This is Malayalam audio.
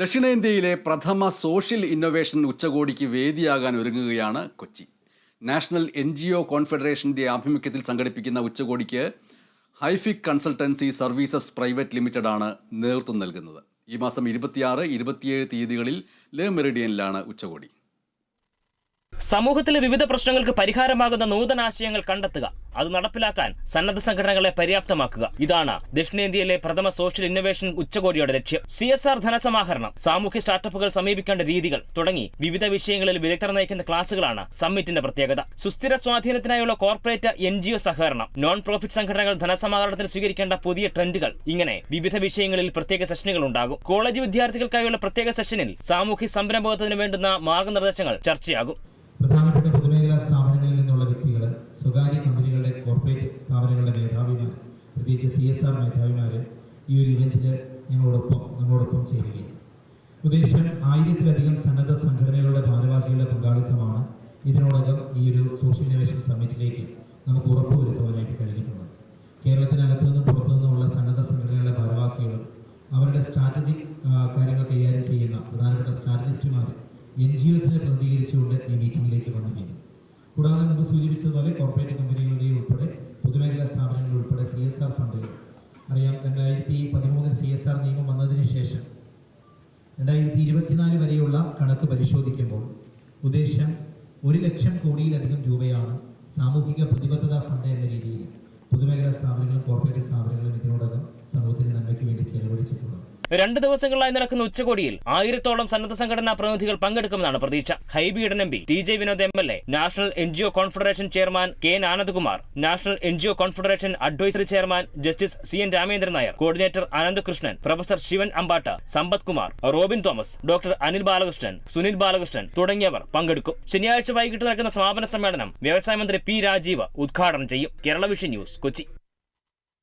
ദക്ഷിണേന്ത്യയിലെ പ്രഥമ സോഷ്യൽ ഇന്നൊവേഷൻ ഉച്ചകോടിക്ക് വേദിയാകാൻ ഒരുങ്ങുകയാണ് Kochi. National N G O കോൺഫെഡറേഷന്റെ ആഭിമുഖ്യത്തിൽ സംഘടിപ്പിക്കുന്ന ഉച്ചകോടിക്ക് ഹൈഫിക് കൺസൾട്ടൻസി സർവീസസ് പ്രൈവറ്റ് ലിമിറ്റഡ് ആണ് നേതൃത്വം നൽകുന്നത്. ഈ മാസം ഇരുപത്തിയാറ് ഇരുപത്തിയേഴ് തീയതികളിൽ ലേ മെറിഡിയനിലാണ് ഉച്ചകോടി. സമൂഹത്തിലെ വിവിധ പ്രശ്നങ്ങൾക്ക് പരിഹാരമാകുന്ന നൂതനാശയങ്ങൾ കണ്ടെത്തുക. അത് നടപ്പിലാക്കാൻ സന്നദ്ധ സംഘടനകളെ പര്യാപ്തമാക്കുക. ഇതാണ് ദക്ഷിണേന്ത്യയിലെ പ്രഥമ സോഷ്യൽ ഇന്നൊവേഷൻ ഉച്ചകോടിയുടെ ലക്ഷ്യം. സി എസ് ആർ ധനസമാഹരണം സാമൂഹ്യ സ്റ്റാർട്ടപ്പുകൾ സമീപിക്കേണ്ട രീതികൾ തുടങ്ങി വിവിധ വിഷയങ്ങളിൽ വിദഗ്ധർ നയിക്കുന്ന ക്ലാസുകളാണ് സമ്മിറ്റിന്റെ പ്രത്യേകത. സുസ്ഥിര സ്വാധീനത്തിനായുള്ള കോർപ്പറേറ്റ് എൻ ജി ഒ സഹകരണം നോൺ പ്രോഫിറ്റ് സംഘടനകൾ ധനസമാഹരണത്തിന് സ്വീകരിക്കേണ്ട പുതിയ ട്രെൻഡുകൾ ഇങ്ങനെ വിവിധ വിഷയങ്ങളിൽ പ്രത്യേക സെഷനുകൾ ഉണ്ടാകും. കോളേജ് വിദ്യാർത്ഥികൾക്കായുള്ള പ്രത്യേക സെഷനിൽ സാമൂഹ്യ സംരംഭകത്വത്തിന് വേണ്ടുന്ന മാർഗനിർദ്ദേശങ്ങൾ ചർച്ചയാകും. പ്രധാനപ്പെട്ട പൊതുമേഖലാ സ്ഥാപനങ്ങളിൽ നിന്നുള്ള വ്യക്തികൾ സ്വകാര്യ കമ്പനികളുടെ കോർപ്പറേറ്റ് സ്ഥാപനങ്ങളുടെ മേധാവിമാർ പ്രത്യേകിച്ച് സി എസ് ആർ മേധാവിമാർ ഈ ഒരു ഇവന്റിൽ ഞങ്ങളോടൊപ്പം ഞങ്ങളോടൊപ്പം ചേരുകയും ഉദ്ദേശം ആയിരത്തിലധികം സന്നദ്ധ സംഘടനകളുടെ ഭാരവാഹികളുടെ പങ്കാളിത്തമാണ് ഇതിനോടകം ഈ ഒരു സോഷ്യൽ ഇന്നോവേഷൻ സമ്മിറ്റിലേക്ക് നമുക്ക് ഉറപ്പുവരുത്തുവാനായിട്ട് കഴിഞ്ഞിട്ടുള്ളത്. കേരളത്തിനകത്തു നിന്നും പുറത്തു നിന്നുമുള്ള സന്നദ്ധ സംഘടനകളുടെ ഭാരവാഹികളും അവരുടെ സ്ട്രാറ്റജിക് കാര്യങ്ങൾ കൈകാര്യം ചെയ്യുന്ന പ്രധാനപ്പെട്ട സ്ട്രാറ്റജിസ്റ്റുമാർ എൻ ജി ഒസിനെ പ്രതികരിച്ചുകൊണ്ട് ഈ മീറ്റിംഗിലേക്ക് വന്നിരിക്കുന്നു കൂടാതെ മുമ്പ് സൂചിപ്പിച്ചതുപോലെ കോർപ്പറേറ്റ് കമ്പനികളുടെ ഉൾപ്പെടെ പൊതുമേഖലാ സ്ഥാപനങ്ങൾ ഉൾപ്പെടെ സി എസ് ആർ ഫണ്ടുകൾ അറിയാം രണ്ടായിരത്തി പതിമൂന്നിൽ സി എസ് ആർ നിയമം വന്നതിന് ശേഷം രണ്ടായിരത്തി ഇരുപത്തിനാല് വരെയുള്ള കണക്ക് പരിശോധിക്കുമ്പോൾ ഉദ്ദേശം ഒരു ലക്ഷം കോടിയിലധികം രൂപയാണ് സാമൂഹിക പ്രതിബദ്ധതാ ഫണ്ട് എന്ന രീതിയിൽ പൊതുമേഖലാ സ്ഥാപനങ്ങളും കോർപ്പറേറ്റ് സ്ഥാപനങ്ങളും ഇതിനോടകം സമൂഹത്തിന് നന്മയ്ക്ക് വേണ്ടി ചെലവഴിച്ചിട്ടുള്ളത്. രണ്ട് ദിവസങ്ങളിലായി നടക്കുന്ന ഉച്ചകോടിയിൽ ആയിരത്തോളം സന്നദ്ധ സംഘടനാ പ്രതിനിധികൾ പങ്കെടുക്കുമെന്നാണ് പ്രതീക്ഷ. ഹൈബിയുടെ M P T J Vinod M L A national N G O confederation chairman K N Anandakumar national N G O confederation advisory chairman justice C N Ramendran Nair coordinator Ananthakrishnan professor Sivan Ambatta Sampath Kumar Robin Thomas doctor Anil Balakrishnan Sunil Balakrishnan തുടങ്ങിയവർ പങ്കെടുക്കും. ശനിയാഴ്ച വൈകിട്ട് നടക്കുന്ന സമാപന സമ്മേളനം വ്യവസായ മന്ത്രി പി രാജീവ് ഉദ്ഘാടനം ചെയ്യും. Kerala vision news Kochi.